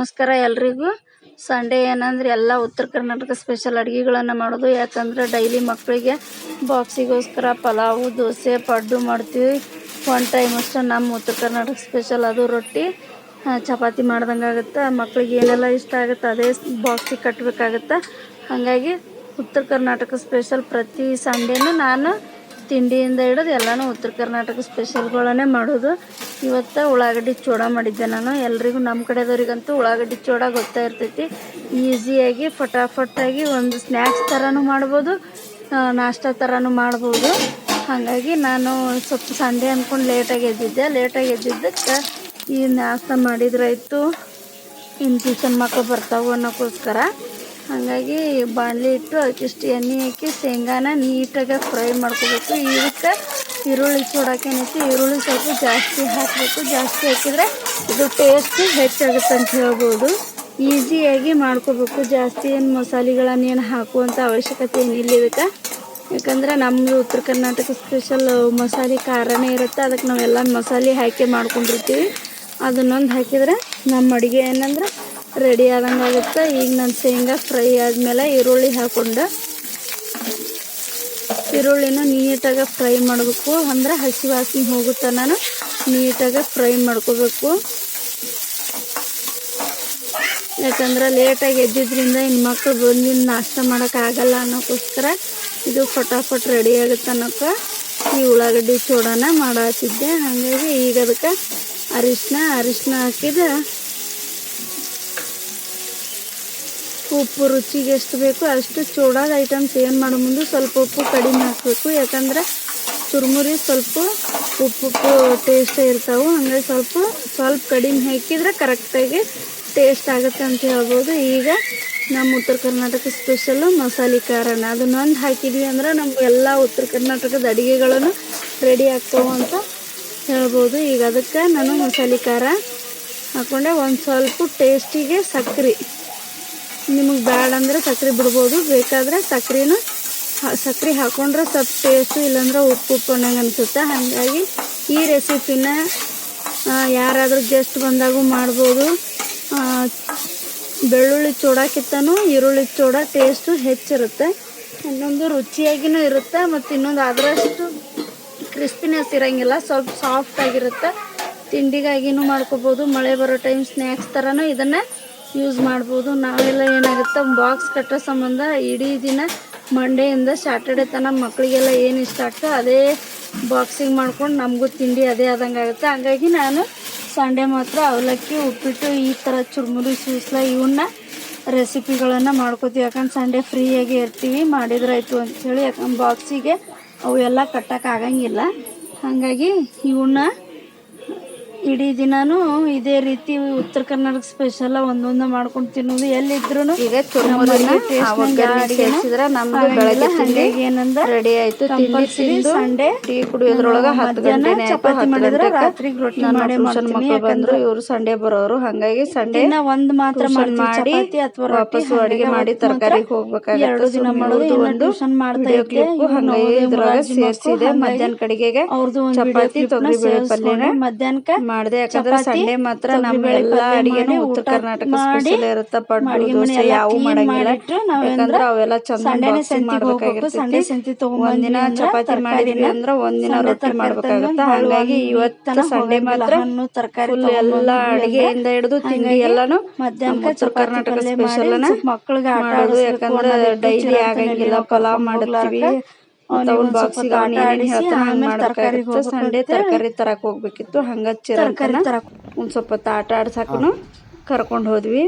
ನಮಸ್ಕಾರ ಎಲ್ರಿಗೂ. ಸಂಡೇ ಏನಂದ್ರೆ ಎಲ್ಲ ಉತ್ತರ ಕರ್ನಾಟಕ ಸ್ಪೆಷಲ್ ಅಡುಗೆಗಳನ್ನು ಮಾಡೋದು. ಯಾಕಂದ್ರೆ ಡೈಲಿ ಮಕ್ಕಳಿಗೆ ಬಾಕ್ಸಿಗೋಸ್ಕರ ಪಲಾವು, ದೋಸೆ, ಪಡ್ಡು ಮಾಡ್ತೀವಿ. ಒನ್ ಟೈಮ್ ಅಷ್ಟೇ ನಮ್ಮ ಉತ್ತರ ಕರ್ನಾಟಕ ಸ್ಪೆಷಲ್ ಅದು ರೊಟ್ಟಿ. ಚಪಾತಿ ಮಾಡ್ದಂಗೆ ಆಗುತ್ತೆ? ಮಕ್ಳಿಗೆ ಏನೆಲ್ಲ ಇಷ್ಟ ಆಗುತ್ತೆ ಅದೇ ಬಾಕ್ಸಿಗೆ ಕಟ್ಟಬೇಕಾಗತ್ತೆ ಹಾಗಾಗಿ ಉತ್ತರ ಕರ್ನಾಟಕ ಸ್ಪೆಷಲ್ ಪ್ರತಿ ಸಂಡೇನೂ ನಾನು ತಿಂಡಿಯಿಂದ ಹಿಡಿದು ಎಲ್ಲನೂ ಉತ್ತರ ಕರ್ನಾಟಕ ಸ್ಪೆಷಲ್ಗಳನ್ನೇ ಮಾಡೋದು. ಇವತ್ತು ಉಳ್ಳಾಗಡ್ಡಿ ಚೂಡ ಮಾಡಿದ್ದೆ ನಾನು. ಎಲ್ರಿಗೂ ನಮ್ಮ ಕಡೆದವ್ರಿಗಂತೂ ಉಳ್ಳಾಗಡ್ಡಿ ಚೂಡ ಗೊತ್ತಾ ಇರ್ತೈತಿ. ಈಸಿಯಾಗಿ ಫಟಾಫಟಾಗಿ ಒಂದು ಸ್ನ್ಯಾಕ್ಸ್ ಥರನೂ ಮಾಡ್ಬೋದು ನಾಷ್ಟ ಥರನೂ ಮಾಡ್ಬೋದು. ಹಾಗಾಗಿ ನಾನು ಸ್ವಲ್ಪ ಸಂಡೆ ಅಂದ್ಕೊಂಡು ಲೇಟಾಗಿ ಎದ್ದಿದ್ದೆ. ಲೇಟಾಗಿ ಎದ್ದಿದ್ದಕ್ಕೆ ಈ ನಾಷ್ಟ ಮಾಡಿದ್ರಾಯ್ತು. ಇನ್ನು ಟ್ಯೂಷನ್ ಮಕ್ಕಳು ಬರ್ತಾವೆ ಅನ್ನೋಕ್ಕೋಸ್ಕರ ಹಾಗಾಗಿ ಬಾಣಲಿ ಇಟ್ಟು ಅದಕ್ಕಿಷ್ಟು ಎಣ್ಣೆ ಹಾಕಿ ಶೇಂಗಾನ ನೀಟಾಗಿ ಫ್ರೈ ಮಾಡ್ಕೋಬೇಕು. ಇದಕ್ಕೆ ಈರುಳ್ಳಿ ಚೂಡಾಕೇನೈತಿ ಈರುಳ್ಳಿ ಸ್ವಲ್ಪ ಜಾಸ್ತಿ ಹಾಕಬೇಕು. ಜಾಸ್ತಿ ಹಾಕಿದರೆ ಇದು ಟೇಸ್ಟ್ ಹೆಚ್ಚಾಗುತ್ತೆ ಅಂತ ಹೇಳ್ಬೋದು. ಈಸಿಯಾಗಿ ಮಾಡ್ಕೋಬೇಕು. ಜಾಸ್ತಿ ಏನು ಮಸಾಲೆಗಳನ್ನೇನು ಹಾಕುವಂಥ ಅವಶ್ಯಕತೆ ಏನಿಲ್ಲ ಇದಕ್ಕೆ. ಯಾಕಂದ್ರೆ ನಮ್ಮದು ಉತ್ತರ ಕರ್ನಾಟಕ ಸ್ಪೆಷಲ್ ಮಸಾಲೆ ಖಾರನೇ ಇರುತ್ತೆ. ಅದಕ್ಕೆ ನಾವೆಲ್ಲ ಮಸಾಲೆ ಹಾಕಿ ಮಾಡ್ಕೊಂಡಿರ್ತೀವಿ. ಅದನ್ನೊಂದು ಹಾಕಿದರೆ ನಮ್ಮ ಅಡುಗೆ ಏನಂದ್ರೆ ರೆಡಿ ಆದಂಗೆ ಆಗುತ್ತೆ. ಈಗ ನಾನು ಶೇಂಗಾ ಫ್ರೈ ಆದಮೇಲೆ ಈರುಳ್ಳಿ ಹಾಕೊಂಡು ಈರುಳ್ಳಿನ ನೀಟಾಗಿ ಫ್ರೈ ಮಾಡಬೇಕು. ಅಂದ್ರೆ ಹಸಿ ವಾಸನೆ ಹೋಗುತ್ತೆ ನಾನು. ನೀಟಾಗಿ ಫ್ರೈ ಮಾಡ್ಕೋಬೇಕು. ಯಾಕಂದ್ರೆ ಲೇಟಾಗಿ ಎದ್ದಿದ್ದರಿಂದ ಇನ್ನು ಮಕ್ಕಳು ಬಂದಿನ ನಾಷ್ಟ ಮಾಡೋಕ್ಕಾಗಲ್ಲ ಅನ್ನೋಕ್ಕೋಸ್ಕರ ಇದು ಫಟಾಫಟ್ ರೆಡಿ ಆಗುತ್ತೆ ಅನ್ನೋಕೆ ಈ ಉಳ್ಳಾಗಡ್ಡಿ ಚೂಡನ ಮಾಡಾತಿದ್ದೆ. ಹಾಗಾಗಿ ಈಗ ಅದಕ್ಕೆ ಅರಿಶಿನ ಅರಿಶಿನ ಹಾಕಿದ ಉಪ್ಪು, ರುಚಿಗೆ ಎಷ್ಟು ಬೇಕು ಅಷ್ಟು ಚೂಡಾದ ಐಟಮ್ಸ್ ಏನು ಮಾಡೋ ಮುಂದೆ ಸ್ವಲ್ಪ ಉಪ್ಪು ಕಡಿಮೆ ಹಾಕಬೇಕು. ಯಾಕಂದ್ರೆ ಚುರುಮುರಿ ಸ್ವಲ್ಪ ಉಪ್ಪು ಉಪ್ಪು ಟೇಸ್ಟ್ ಇರ್ತಾವೆ. ಹಂಗಾಗಿ ಸ್ವಲ್ಪ ಸ್ವಲ್ಪ ಕಡಿಮೆ ಹಾಕಿದ್ರೆ ಕರೆಕ್ಟಾಗಿ ಟೇಸ್ಟ್ ಆಗುತ್ತೆ ಅಂತ ಹೇಳ್ಬೋದು. ಈಗ ನಮ್ಮ ಉತ್ತರ ಕರ್ನಾಟಕ ಸ್ಪೆಷಲ್ಲು ಮಸಾಲೆ ಖಾರನ. ಅದನ್ನೊಂದು ಹಾಕಿದ್ವಿ ಅಂದ್ರೆ ನಮ್ಗೆ ಎಲ್ಲ ಉತ್ತರ ಕರ್ನಾಟಕದ ಅಡುಗೆಗಳನ್ನು ರೆಡಿ ಆಗ್ತಾವೆ ಅಂತ ಹೇಳ್ಬೋದು. ಈಗ ಅದಕ್ಕೆ ನಾನು ಮಸಾಲೆ ಖಾರ ಹಾಕ್ಕೊಂಡೆ ಒಂದು ಸ್ವಲ್ಪ ಟೇಸ್ಟಿಗೆ ಸಕ್ರೆ. ನಿಮಗೆ ಬೇಡ ಅಂದರೆ ಸಕ್ಕರೆ ಬಿಡ್ಬೋದು, ಬೇಕಾದರೆ ಸಕ್ಕರೆನ ಸಕ್ಕರೆ ಹಾಕೊಂಡ್ರೆ ಸ್ವಲ್ಪ ಟೇಸ್ಟು ಇಲ್ಲಾಂದ್ರೆ ಉಪ್ಪು ಉಪ್ಪು ಅನ್ನಂಗೆ ಅನಿಸುತ್ತೆ. ಹಾಗಾಗಿ ಈ ರೆಸಿಪಿನ ಯಾರಾದರೂ ಗೆಸ್ಟ್ ಬಂದಾಗೂ ಮಾಡ್ಬೋದು. ಬೆಳ್ಳುಳ್ಳಿ ಚೂಡಕ್ಕಿಂತನೂ ಈರುಳ್ಳಿ ಚೂಡ ಟೇಸ್ಟು ಹೆಚ್ಚಿರುತ್ತೆ. ಇನ್ನೊಂದು ರುಚಿಯಾಗಿಯೂ ಇರುತ್ತೆ ಮತ್ತು ಇನ್ನೊಂದು ಅದರಷ್ಟು ಕ್ರಿಸ್ಪಿನೆಸ್ ಇರೋಂಗಿಲ್ಲ, ಸ್ವಲ್ಪ ಸಾಫ್ಟ್ ಆಗಿರುತ್ತೆ. ತಿಂಡಿಗಾಗಿನೂ ಮಾಡ್ಕೋಬೋದು, ಮಳೆ ಬರೋ ಟೈಮ್ ಸ್ನ್ಯಾಕ್ಸ್ ಥರನೂ ಇದನ್ನು ಯೂಸ್ ಮಾಡ್ಬೋದು. ನಾವೆಲ್ಲ ಏನಾಗುತ್ತೆ ಬಾಕ್ಸ್ ಕಟ್ಟೋ ಸಂಬಂಧ ಇಡೀ ದಿನ ಮಂಡೆಯಿಂದ ಸ್ಯಾಟರ್ಡೆ ತನಕ ಮಕ್ಕಳಿಗೆಲ್ಲ ಏನು ಇಷ್ಟ ಆಗ್ತೋ ಅದೇ ಬಾಕ್ಸಿಂಗ್ ಮಾಡ್ಕೊಂಡು ನಮಗೂ ತಿಂಡಿ ಅದೇ ಆದಂಗೆ ಆಗುತ್ತೆ. ಹಂಗಾಗಿ ನಾನು ಸಂಡೇ ಮಾತ್ರ ಅವಲಕ್ಕಿ, ಉಪ್ಪಿಟ್ಟು ಈ ಥರ ಚುರುಮುರಿ, ಸೂಸ್ಲ ಇವನ್ನ ರೆಸಿಪಿಗಳನ್ನು ಮಾಡ್ಕೋತೀವಿ. ಯಾಕಂದ್ರೆ ಸಂಡೇ ಫ್ರೀಯಾಗಿ ಇರ್ತೀವಿ, ಮಾಡಿದ್ರಾಯ್ತು ಅಂಥೇಳಿ ಯಾಕಂದ್ರೆ ಬಾಕ್ಸಿಗೆ ಅವು ಎಲ್ಲ ಕಟ್ಟೋಕ್ಕಾಗಂಗಿಲ್ಲ ಹಾಗಾಗಿ ಇವನ್ನ ಇಡೀ ದಿನಾನು ಇದೇ ರೀತಿ ಉತ್ತರ ಕರ್ನಾಟಕ ಸ್ಪೆಷಲ್ ಒಂದೊಂದು ಮಾಡ್ಕೊಂಡು ತಿನ್ನೋದು ಎಲ್ಲಿದ್ರು ಈಗ ಸೇರ್ಸಿದ್ರ ನಮ್ದು ಬೆಳಗ್ಗೆ ತಿಂಡಿ ಏನಂದ್ರೆ ರೆಡಿ ಆಯ್ತು. ಕಂಪಲ್ಸರಿ ಸಂಡೇ ಟೀ ಕುಡಿಯೋದ್ರೊಳಗ ಹತ್ತು ಗಂಟೆ ಚಪಾತಿ ಮಾಡಿದ್ರೆ ರಾತ್ರಿ ರೊಟ್ಟಿ ಮಾಡಿ ಮಕ್ಕಳು ಬಂದ್ರು ಇವ್ರು ಸಂಡೇ ಬರೋರು. ಹಂಗಾಗಿ ಸಂಡೇ ಒಂದ್ ಮಾತ್ರ ಮಾಡಿ ಅಥವಾ ವಾಪಸ್ಸು ಅಡಿಗೆ ಮಾಡಿ ತರಕಾರಿ ಹೋಗ್ಬೇಕಾಗಿ ಎರಡು ದಿನ ಮಾಡೋದು ಒಂದು ಮಾಡ್ತಾ ಇದ್ದೆ ಹಂಗಾಗಿ ಇದ್ರೊಳಗ ಸೇರ್ಸಿದೆ. ಮಧ್ಯಾಹ್ನ ಕಡೆಗೆ ಅವ್ರದ್ದು ಚಪಾತಿ ತೊಗರಿ ಬೇಳೆ ಪಲ್ಯ ಮಧ್ಯಾಹ್ನಕ್ಕೆ ಮಾಡಿದೆ ಯಾಕಂದ್ರೆ ಸಂಡೆ ಮಾತ್ರ ನಮ್ಮ ಎಲ್ಲಾ ಅಡಿಗೆನು ಉತ್ತರ ಕರ್ನಾಟಕ ಸ್ಪೆಷಲ್ ಇರುತ್ತೆ ಪಡ್ಡು ದೋಸೆ ಯಾವ ಮಾಡಂಗಿಲ್ಲ. ಯಾಕಂದ್ರೆ ಅವೆಲ್ಲ ಚಂದ ಮಾಡ್ಬೇಕಾಗಿರ್ತೈತಿ. ಸಂತಿ ಒಂದಿನ ಚಪಾತಿ ಮಾಡಿದೀನಿ ಅಂದ್ರ ಒಂದಿನ ರೊಟ್ಟಿ ಮಾಡ್ಬೇಕಾಗತ್ತ. ಹಾಗಾಗಿ ಇವತ್ತಿನ ಸಂಡೆ ಮಾತ್ರ ತರಕಾರಿ ಫುಲ್ ಎಲ್ಲಾ ಅಡಿಗೆಯಿಂದ ಹಿಡಿದು ತಿಂಡಿ ಎಲ್ಲಾನು ಉತ್ತರ ಕರ್ನಾಟಕ ಸ್ಪೆಷಲ್ ಮಾಡೋದು. ಯಾಕಂದ್ರೆ ಡೈಲಿ ಆಗಂಗಿಲ್ಲ ಪಲಾವ್ ಮಾಡ್ತೀವಿ ಬಾಕ್ಸಿಗೆ ಸಂಡೇ ತರಕಾರಿ ತರಕ್ ಹೋಗ್ಬೇಕಿತ್ತು. ಹಂಗ ತರಕ್ ಒಂದ್ ಸ್ವಲ್ಪ ಆಟ ಕರ್ಕೊಂಡ್ ಕರ್ಕೊಂಡು ಹೋದ್ವಿ.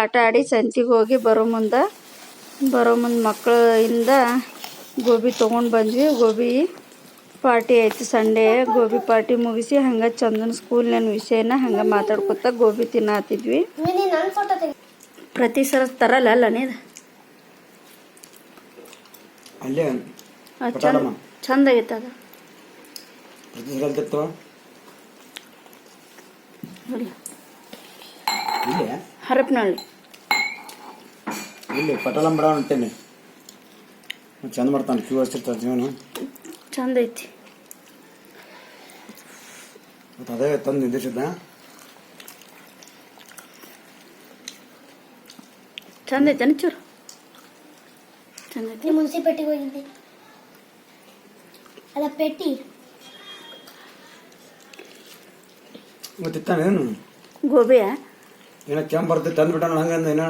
ಆಟ ಆಡಿ ಸಂತಿಗೆ ಹೋಗಿ ಬರೋ ಮುಂದೆ ಬರೋ ಮುಂದೆ ಮಕ್ಕಳಿಂದ ಗೋಬಿ ತೊಗೊಂಡು ಬಂದ್ವಿ. ಗೋಬಿ ಪಾರ್ಟಿ ಆಯ್ತು ಸಂಡೇ. ಗೋಬಿ ಪಾರ್ಟಿ ಮುಗಿಸಿ ಹಂಗೆ ಚಂದನ ಸ್ಕೂಲ್ನ ವಿಷಯನ ಹಂಗೆ ಮಾತಾಡ್ಕೊತ ಗೋಬಿ ತಿನ್ನತ್ತಿದ್ವಿ ಪ್ರತಿ ಸಲ ತರಲ್ಲ ಅಲ್ಲ ನೀದ ಚಂದ ಆಗೈತೆ ಅದು. ಹರಪನಹಳ್ಳಿ. ಇಲ್ಲಿ ಪಟಲಂಬಡ ಅಂತೇನೆ. ಚಂದ ಮಾಡ್ತಾನೆ ಕ್ಯೂ ಹಚ್ಚಿರ್ತಾನೆ ಜೀವನ. ಚಂದ ಐತಿ. ಮತ್ತು ಅದೇ ತಂದು ನಿಂದಿಸಿದ್ದ? ಚಂದ ಐತೆ ಚೂರು. ಚಂದ ಐತಿ. ಮುನ್ಸಿ ಪೆಟ್ಟಿಗೆ ಹೋಗಿದ್ದೆ? ಅಲ್ಲ ಪೆಟ್ಟಿ. ಗೊತ್ತಿತ್ತಾನೇನು ಇತ್ತಾನೇನು ಗೋಬಿಯ ಏನೋ ಕೆಂಪು ಬರ್ತೈತೆ ತಂದ್ಬಿಟ್ಟಾನ ಹಂಗಂದ ಏನೋ.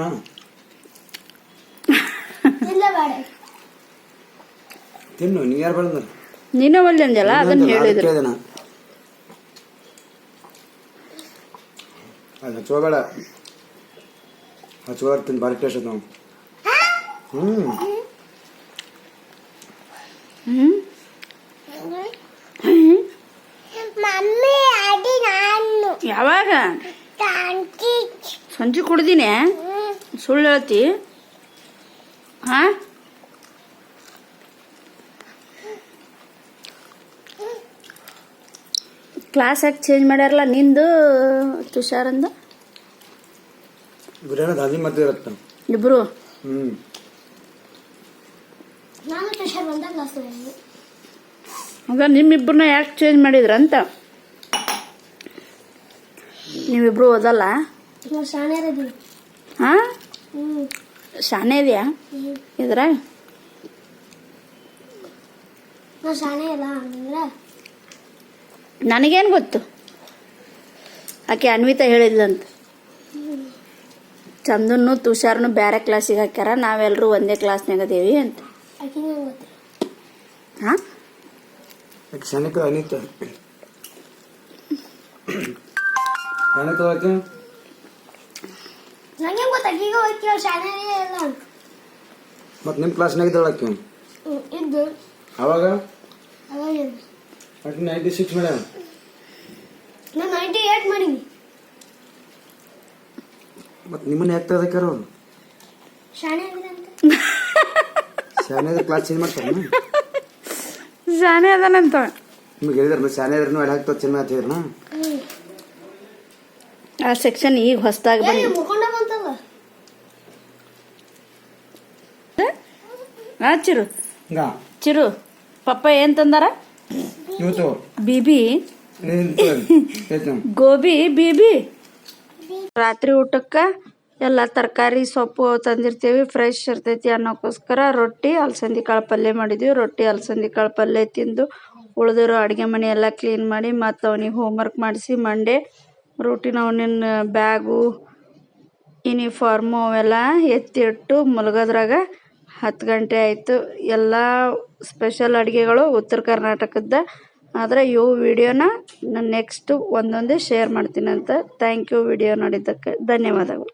ತಿನ್ನು ನೀ ಯಾರು ಬಂದ್ರೆ ನೀನು ಒಳ್ಳೆ ಅಂದಲ್ಲ ಅದನ್ನ ಹೇಳಿದ್ರು ಕೇಳಿದೆನ ಅದು ಹಚ್ಕೋಬೇಡ ಹಚ್ಕೋರ್ ತಿಂದು ಭಾರಿ ಟೇಸ್ಟ್ ನಾವು ಹ್ಞೂ ಹ್ಮ್ ಮಮ್ಮಿ ಅಡಿ ನಾನು ಯಾವಾಗ ತಾಂಕಿ ಸಂಜೆ ಕುಡ್ದಿನಿ ಸುಳ್ಳು ಹೇಳ್ತಿ ಹಾ ಕ್ಲಾಸ್ ಯಾಕೆ ಚೇಂಜ್ ಮಾಡ್ಯಾರಲ್ಲ ನಿಂದು ತುಷಾರಂದ? ಬಿರಿಯಾನಿ ದಾದಿ ಮತ್ತೆ ಇರುತ್ತೆ ಇಬ್ರು? ಹ್ಞೂ ನಾನು ಟ್ಯೂಷನ್ ಒಂದ ಕ್ಲಾಸ್ ಆಗ ನಿಮ್ಮಿಬ್ಬರನ್ನ ಯಾಕೆ ಚೇಂಜ್ ಮಾಡಿದ್ರ ಅಂತ? ನೀವಿಬ್ರು ಓದಲ್ಲ? ನಾವು ಹಾ? ಹ್ಞೂ ಶಾನೆ ಇದೆಯಾ? ಇದ್ರ? ನನಗೇನು ಗೊತ್ತು? ಆಕೆ ಅನ್ವಿತಾ ಹೇಳಿದ್ಲಂತ. ಚಂದನ್ನು ತುಷಾರ್ನು ಬೇರೆ ಕ್ಲಾಸಿಗೆ ಹಾಕ್ಯಾರ ನಾವೆಲ್ಲರೂ ಒಂದೇ ಕ್ಲಾಸ್ನಾಗ ಅದೇವಿ ಅಂತ. ಹಾಂ ಅನಿತ? ಆಕಿಗೆ ಹೋಗ್ತೀವಿ ಶಾಣೆ ಇಲ್ಲ ಅಂತ. ಮತ್ತು ನಿಮ್ಮ ಕ್ಲಾಸ್ನಾಗ ಇದ್ದಾಳೆ ಆಕೆ ಇದ್ದು. ಅವಾಗ? ಅವಾಗ ನೈಂಟಿ ಸಿಕ್ಸ್ ಮೇಡಮ್ ನಾನು ನೈಂಟಿ ಏಟ್ ಮಾಡೀನಿ. ಮತ್ತು ನಿಮ್ಮನ್ನ ಯಾಕೆ ತೆಗೆದಾಕ್ಯಾರ ಅವ್ರು? ಶಾಣೆ ಶಾಣೆ ಕ್ಲಾಸ್ ಚೇಂಜ್ ಮಾಡ್ತಾರೆ ಶಾಣೆ ಅದಾನಂತ ನಿಮ್ಗೆ ಹೇಳಿದ್ರು ಶಾನ್ಯಾದ್ರೂ ಅಲ್ಲಿ ಹಾಕ್ತಾವ ಚೆನ್ನ ಹತ್ತಿದ್ರನ ಹ್ಞೂ ಆ ಸೆಕ್ಷನ್ ಈಗ ಹೊಸ್ದಾಗಿ ಎಲ್ಲಿ ಬಂದ ಚಿರು. ಚಿರು ಪಪ್ಪ ಏನ್ ತಂದಾರ? ಇವತ್ತು. ಬಿಬಿ. ಗೋಬಿ ಬಿಬಿ. ರಾತ್ರಿ ಊಟಕ್ಕೆ ಎಲ್ಲ ತರಕಾರಿ ಸೊಪ್ಪು ತಂದಿರ್ತೀವಿ ಫ್ರೆಶ್ ಇರ್ತೈತಿ ಅನ್ನೋಕ್ಕೋಸ್ಕರ ರೊಟ್ಟಿ ಅಲಸಂದಿ ಕಾಳು ಪಲ್ಯ ಮಾಡಿದ್ವಿ. ರೊಟ್ಟಿ ಅಲಸಂದಿ ಕಾಳು ಪಲ್ಯ ತಿಂದು ಉಳಿದಿರೋ ಅಡುಗೆ ಮನೆ ಎಲ್ಲ ಕ್ಲೀನ್ ಮಾಡಿ ಮತ್ತು ಅವನಿಗೆ ಹೋಮ್ವರ್ಕ್ ಮಾಡಿಸಿ ಮಂಡೇ ರೊಟ್ಟಿನ ಅವನಿನ ಬ್ಯಾಗು ಯೂನಿಫಾರ್ಮು ಅವೆಲ್ಲ ಎತ್ತಿಟ್ಟು ಮಲಗೋದ್ರಾಗ ಹತ್ತು ಗಂಟೆ ಆಯಿತು. ಎಲ್ಲ ಸ್ಪೆಷಲ್ ಅಡುಗೆಗಳು ಉತ್ತರ ಕರ್ನಾಟಕದ ಆದರೆ ಇವು ವಿಡಿಯೋನ ನಾನು ನೆಕ್ಸ್ಟು ಒಂದೊಂದೇ ಶೇರ್ ಮಾಡ್ತೀನಿ ಅಂತ ಥ್ಯಾಂಕ್ ಯು ವಿಡಿಯೋ ನೋಡಿದ್ದಕ್ಕೆ. ಧನ್ಯವಾದಗಳು.